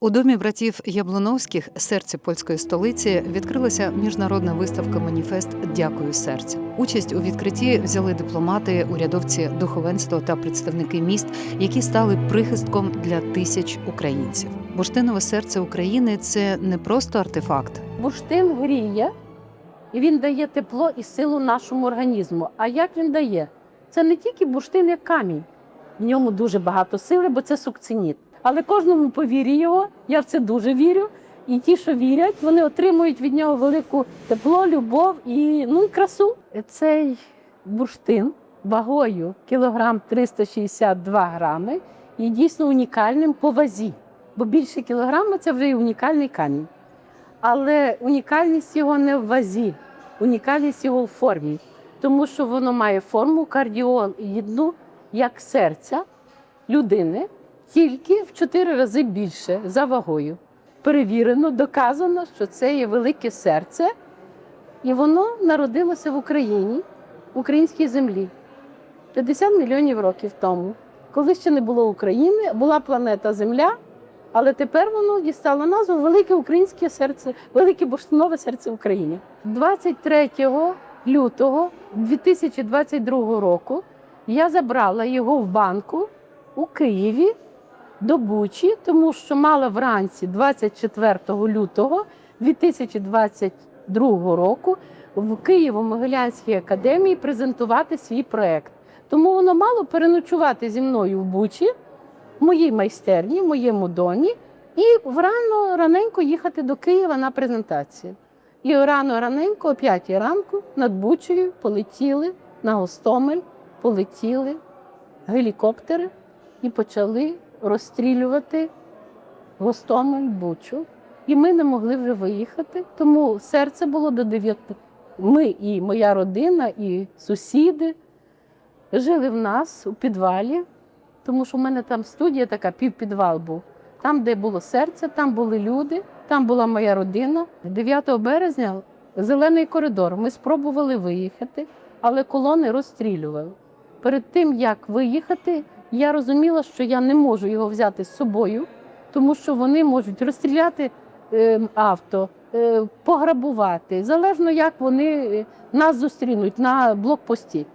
У домі братів Яблуновських, серці польської столиці, відкрилася міжнародна виставка Маніфест Дякую серця. Участь у відкритті взяли дипломати, урядовці, духовенство та представники міст, які стали прихистком для тисяч українців. Бурштинове серце України це не просто артефакт, Бурштин гріє, і він дає тепло і силу нашому організму. А як він дає? Це не тільки бурштин, як камінь. В ньому дуже багато сили, бо це сукциніт. Але кожному повірі його, я в це дуже вірю. І ті, що вірять, вони отримують від нього велику тепло, любов і, ну, і красу. Цей бурштин вагою кілограм 362 грами є дійсно унікальним по вазі. Бо більше кілограма це вже і унікальний камінь. Але унікальність його не в вазі, унікальність його в формі, тому що воно має форму кардіоїдну, як серця людини, тільки в чотири рази більше за вагою. Перевірено, доказано, що це є велике серце, і воно народилося в Україні, в українській землі 50 мільйонів років тому. Коли ще не було України, була планета Земля. Але тепер воно дістало назву Велике українське серце, велике бурштинове серце України. 23 лютого 2022 року я забрала його в банку у Києві до Бучі, тому що мала вранці 24 лютого 2022 року в Києво-Могилянській академії презентувати свій проект. Тому воно мало переночувати зі мною в Бучі в моїй майстерні, в моєму домі, і врано раненько їхати до Києва на презентацію. І рано раненько, о 5 ранку, над Бучею полетіли на Гостомель, полетіли гелікоптери і почали розстрілювати Гостомель, Бучу. І ми не могли вже виїхати. Тому серце було до 9. Ми і моя родина, і сусіди жили в нас у підвалі тому що в мене там студія така, півпідвал був. Там, де було серце, там були люди, там була моя родина. 9 березня зелений коридор. Ми спробували виїхати, але колони розстрілювали. Перед тим, як виїхати, я розуміла, що я не можу його взяти з собою, тому що вони можуть розстріляти е, авто, е, пограбувати, залежно як вони е, нас зустрінуть на блокпості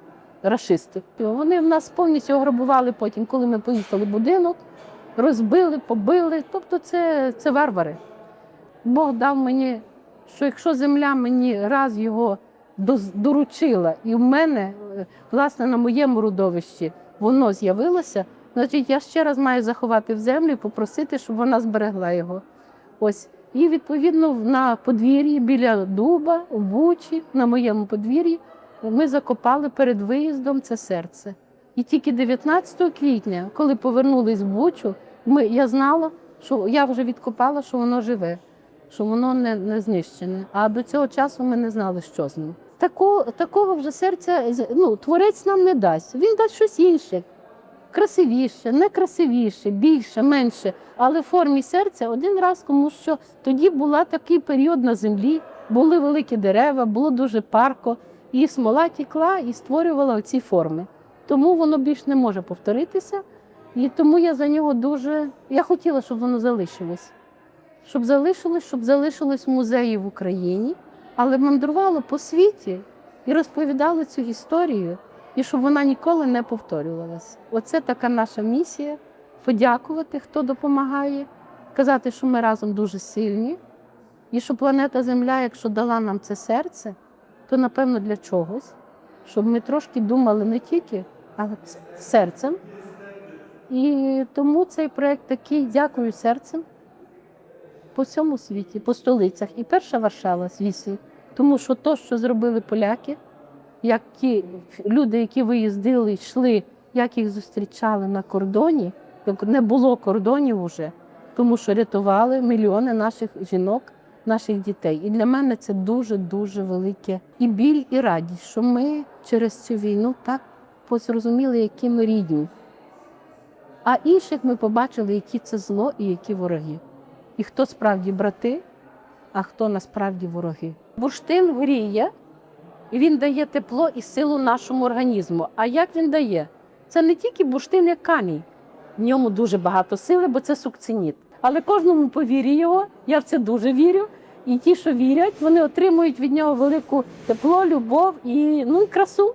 рашисти. Вони в нас повністю ограбували потім, коли ми поїхали в будинок, розбили, побили. Тобто це, це варвари. Бог дав мені, що якщо земля мені раз його доручила, і в мене, власне, на моєму родовищі воно з'явилося, значить я ще раз маю заховати в землю і попросити, щоб вона зберегла його. Ось. І відповідно на подвір'ї біля дуба, в бучі, на моєму подвір'ї, ми закопали перед виїздом це серце. І тільки 19 квітня, коли повернулись в Бучу, ми, я знала, що я вже відкопала, що воно живе, що воно не, не знищене. А до цього часу ми не знали, що з ним. Такого, такого вже серця ну, творець нам не дасть. Він дасть щось інше. Красивіше, некрасивіше, більше, менше, але в формі серця один раз, тому що тоді був такий період на землі, були великі дерева, було дуже парко, і смола тікла і створювала оці форми. Тому воно більш не може повторитися. І тому я за нього дуже. Я хотіла, щоб воно залишилось. Щоб залишилось, щоб залишилось музеї в Україні, але мандрувало по світі і розповідало цю історію, і щоб вона ніколи не повторювалася. Оце така наша місія подякувати, хто допомагає, казати, що ми разом дуже сильні, і що планета Земля, якщо дала нам це серце, то напевно для чогось, щоб ми трошки думали не тільки, а серцем. І тому цей проект такий дякую серцем по всьому світі, по столицях. І перша Варшава, звісно, тому що то, що зробили поляки, як ті люди, які виїздили, йшли, як їх зустрічали на кордоні, не було кордонів уже, тому що рятували мільйони наших жінок, наших дітей. І для мене це дуже-дуже велике і біль, і радість, що ми через цю війну так зрозуміли, які ми рідні. А інших ми побачили, які це зло і які вороги. І хто справді брати, а хто насправді вороги. Бурштин гріє, і він дає тепло і силу нашому організму. А як він дає? Це не тільки бурштин, як камінь. В ньому дуже багато сили, бо це сукциніт. Але кожному по вірі його. Я в це дуже вірю. І ті, що вірять, вони отримують від нього велику тепло, любов і ну красу.